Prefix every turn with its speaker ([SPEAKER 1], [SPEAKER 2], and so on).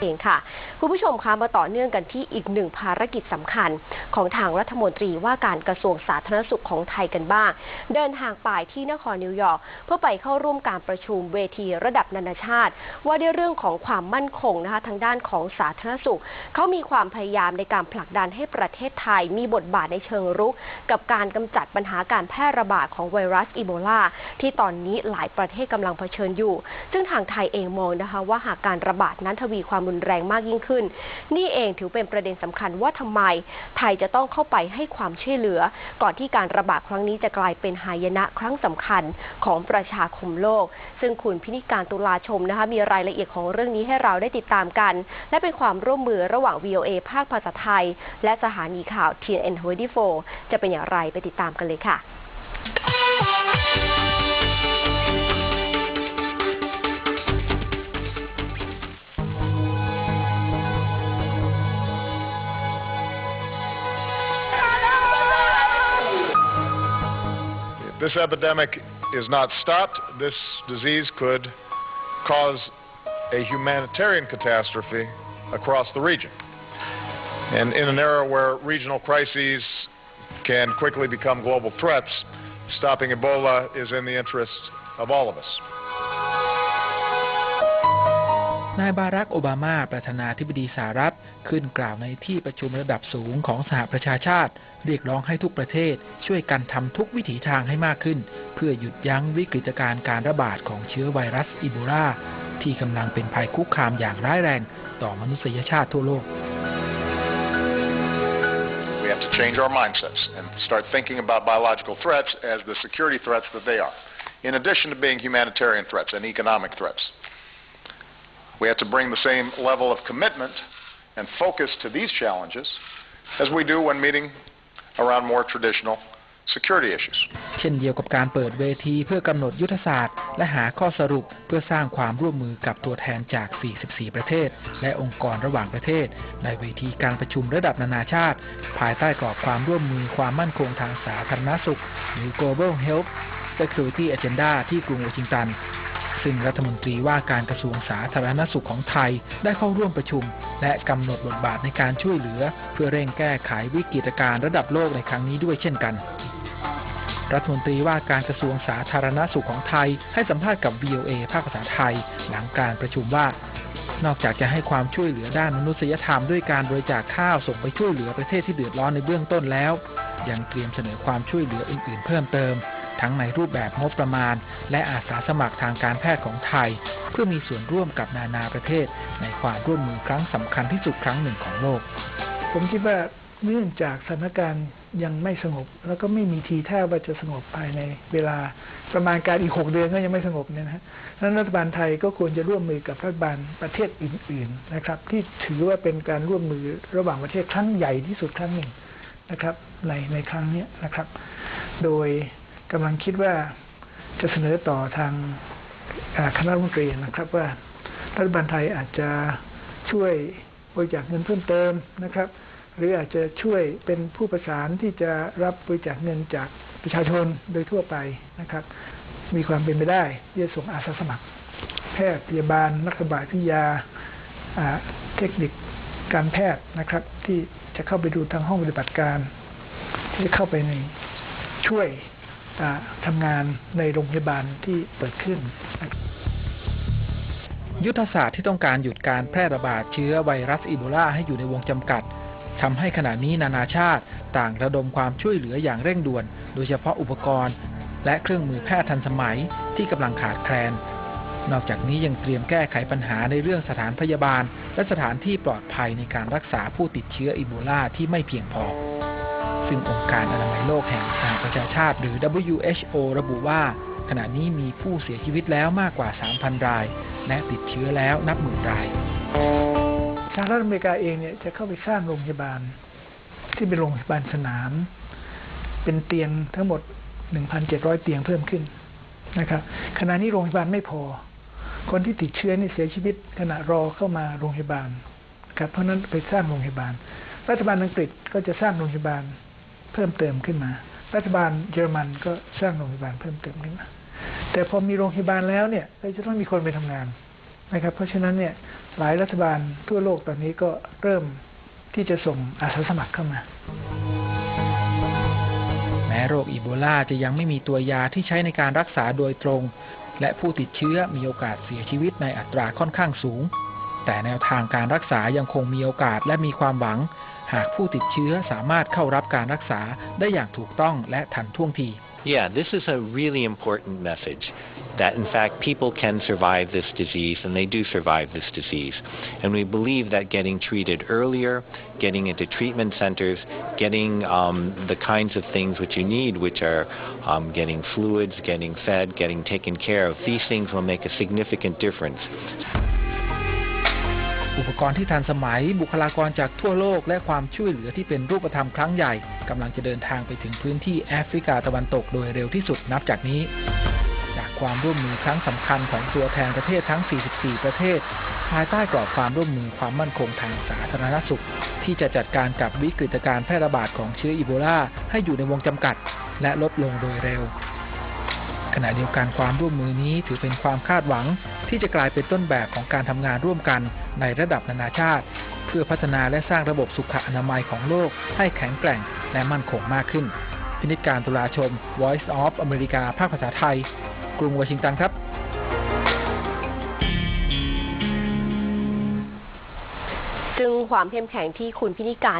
[SPEAKER 1] เองค่ะ คุณผู้ชมคะมาต่อเนื่องกันที่อีกหนึ่งภารกิจสำคัญของทางรัฐมนตรีว่าการกระทรวงสาธารณสุขของไทยกันบ้าง เดินทางไปที่นครนิวยอร์กเพื่อไปเข้าร่วมการประชุมเวทีระดับนานาชาติ ว่าด้วยเรื่องของความมั่นคงนะคะทางด้านของสาธารณสุขเขามีความพยายามในการผลักดันให้ประเทศไทย มีบทบาทในเชิงรุก กับการกำจัดปัญหาการแพร่ระบาดของไวรัสอีโบลาที่ตอนนี้หลายประเทศกำลังเผชิญอยู่ ซึ่งทางไทยเองมองนะคะว่าหากการระบาดนั้นทวีความรุนแรงมากยิ่งขึ้น นี่เองถือเป็นประเด็นสำคัญว่าทำไม ไทยจะต้องเข้าไปให้ความช่วยเหลือ ก่อนที่การระบาดครั้งนี้จะกลายเป็นหายนะครั้งสำคัญของประชาคมโลก ซึ่งคุณพินิการตุลาชมนะคะมีรายละเอียดของเรื่องนี้ให้เราได้ติดตามกัน และเป็นความร่วมมือระหว่าง VOA ภาคภาษาไทย และสถานีข่าว TNN24 จะเป็นอย่างไรไปติดตามกันเลยค่ะ
[SPEAKER 2] this epidemic is not stopped, this disease could cause a humanitarian catastrophe across the region. And in an era where regional crises can quickly become global threats, stopping Ebola is in the interest of all of us.
[SPEAKER 3] นายบารักโอบามาประธานาธิบดีสหรัฐ ขึ้นกล่าวในที่ประชุมระดับสูงของสหประชาชาติ เรียกร้องให้ทุกประเทศช่วยกันทำทุกวิถีทางให้มากขึ้น เพื่อหยุดยั้งวิกฤตการการระบาดของเชื้อไวรัสอีโบลาที่กำลังเป็นภัยคุกคามอย่างร้ายแรงต่อมนุษยชาติทั่วโลก
[SPEAKER 2] We have to change our mindsets and start thinking about biological threats as the security threats that they are, in addition to being humanitarian threats and economic threats. We have to bring the same level of commitment and focus to these challenges as we do when meeting around more traditional security issues.
[SPEAKER 3] เช่นเดียวกับการเปิดเวทีเพื่อกำหนดยุทธศาสตร์ และหาข้อสรุปเพื่อสร้างความร่วมมือกับตัวแทนจาก 44 ประเทศ และองค์กรระหว่างประเทศ ในเวทีการประชุมระดับนานาชาติ ภายใต้กรอบความร่วมมือความมั่นคงทางสาธารณสุข หรือ Global Health Security Agenda ที่กรุงวอชิงตัน ซึ่งรัฐมนตรีว่าการกระทรวงสาธารณสุขของไทยได้เข้าร่วมประชุม และกำหนดบทบาทในการช่วยเหลือ เพื่อเร่งแก้ไขวิกฤตการณ์ระดับโลกในครั้งนี้ด้วยเช่นกันรัฐมนตรีว่าการกระทรวงสาธารณสุขของไทย ให้สัมภาษณ์กับ VOA ภาคภาษาไทย หลังการประชุมว่า นอกจากจะให้ความช่วยเหลือด้านมนุษยธรรมด้วยการบริจาคข้าวส่งไปช่วยเหลือประเทศที่เดือดร้อนในเบื้องต้นแล้ว ยังเตรียมเสนอความช่วยเหลืออื่น ๆ เพิ่มเติม ทั้งในรูปแบบงบประมาณ และอาสาสมัครทางการแพทย์ของไทย เพื่อมีส่วนร่วมกับนานาประเทศ ในความร่วมมือครั้งสำคัญที่สุดครั้งหนึ่งของโลก
[SPEAKER 4] ผมคิดว่าเนื่องจากสถานการณ์ยังไม่สงบ แล้วก็ไม่มีทีท่าว่าจะสงบภายในเวลาประมาณการอีกหกเดือนก็ยังไม่สงบเนี่ยนะฮะดังนั้นรัฐบาลไทยก็ควรจะร่วมมือกับรัฐบาลประเทศอื่น ๆนะครับ ที่ถือว่าเป็นการร่วมมือระหว่างประเทศครั้งใหญ่ที่สุดครั้งหนึ่งนะครับ ในในครั้งนี้นะครับ โดย กำลังคิดว่าจะเสนอต่อทางคณะรัฐมนตรีนะครับว่ารัฐบาลไทยอาจจะช่วยบริจาคเงินเพิ่มเติมนะครับ หรืออาจจะช่วยเป็นผู้ประสานที่จะรับบริจาคเงินจากประชาชนโดยทั่วไปนะครับ มีความเป็นไปได้ที่จะส่งอาสาสมัคร แพทย์พยาบาล นักบาดวิทยาเทคนิคการแพทย์นะครับ ที่จะเข้าไปดูทางห้องปฏิบัติการ ที่จะเข้าไปในช่วย ทำงานในโรงพยาบาลที่เปิดขึ้น
[SPEAKER 3] ยุทธศาสตร์ที่ต้องการหยุดการแพร่ระบาดเชื้อไวรัสอีโบลาให้อยู่ในวงจำกัดทำให้ขณะนี้นานาชาติต่างระดมความช่วยเหลืออย่างเร่งด่วน โดยเฉพาะอุปกรณ์ และเครื่องมือแพทย์ทันสมัยที่กำลังขาดแคลน นอกจากนี้ยังเตรียมแก้ไขปัญหาในเรื่องสถานพยาบาล และสถานที่ปลอดภัยในการรักษาผู้ติดเชื้ออีโบลาที่ไม่เพียงพอ ซึ่งองค์การอนามัยโลกแห่งสหประชาชาติ หรือ WHO ระบุว่า ขณะนี้มีผู้เสียชีวิตแล้วมากกว่า 3,000 ราย และติดเชื้อแล้วนับหมื่นราย
[SPEAKER 4] สหรัฐอเมริกาเองเนี่ยจะเข้าไปสร้างโรงพยาบาล ที่เป็นโรงพยาบาลสนาม เป็นเตียงทั้งหมด 1,700 เตียงเพิ่มขึ้นนะครับขณะนี้โรงพยาบาลไม่พอ คนที่ติดเชื้อนี่เสียชีวิต ขณะรอเข้ามาโรงพยาบาลครับเพราะนั้นไปสร้างโรงพยาบาล รัฐบาลอังกฤษก็จะสร้างโรงพยาบาล เพิ่มเติมขึ้นมา รัฐบาลเยอรมันก็สร้างโรงพยาบาลเพิ่มเติมขึ้นมา แต่พอมีโรงพยาบาลแล้วเนี่ยก็จะต้องมีคนไปทำงานนะครับ เพราะฉะนั้นเนี่ยหลายรัฐบาลทั่วโลกตอนนี้ก็เริ่มที่จะส่งอาสาสมัครเข้ามา
[SPEAKER 3] แม้โรคอีโบลาจะยังไม่มีตัวยาที่ใช้ในการรักษาโดยตรง และผู้ติดเชื้อมีโอกาสเสียชีวิตในอัตราค่อนข้างสูง แต่แนวทางการรักษายังคงมีโอกาสและมีความหวัง หากผู้ติดเชื้อสามารถเข้ารับการรักษาได้อย่างถูกต้องและทันท่วงที
[SPEAKER 5] Yeah, this is a really important message that in fact people can survive this disease and they do survive this disease. And we believe that getting treated earlier, getting into treatment centers, getting um, the kinds of things which you need, which are um, getting fluids, getting fed, getting taken care of, these things will make a significant difference.
[SPEAKER 3] อุปกรณ์ที่ทันสมัย บุคลากรจากทั่วโลก และความช่วยเหลือที่เป็นรูปธรรมครั้งใหญ่กำลังจะเดินทางไปถึงพื้นที่แอฟริกาตะวันตกโดยเร็วที่สุดนับจากนี้ จากความร่วมมือครั้งสำคัญของตัวแทนประเทศทั้ง 44 ประเทศ ภายใต้กรอบความร่วมมือความมั่นคงทางสาธารณสุข ที่จะจัดการกับวิกฤตการแพร่ระบาดของเชื้ออีโบลาให้อยู่ในวงจำกัด และลดลงโดยเร็วขณะเดียวกันความร่วมมือนี้ถือเป็นความคาดหวังที่จะกลายเป็นต้นแบบของการทำงานร่วมกัน ในระดับนานาชาติ เพื่อพัฒนาและสร้างระบบสุขอนามัยของโลกให้แข็งแกร่งและมั่นคงมากขึ้น พินิจการตุลาชม Voice of America ภาคภาษาไทย กรุงวอชิงตันครับ
[SPEAKER 1] ซึ่งความเข้มแข็งที่คุณพินิการ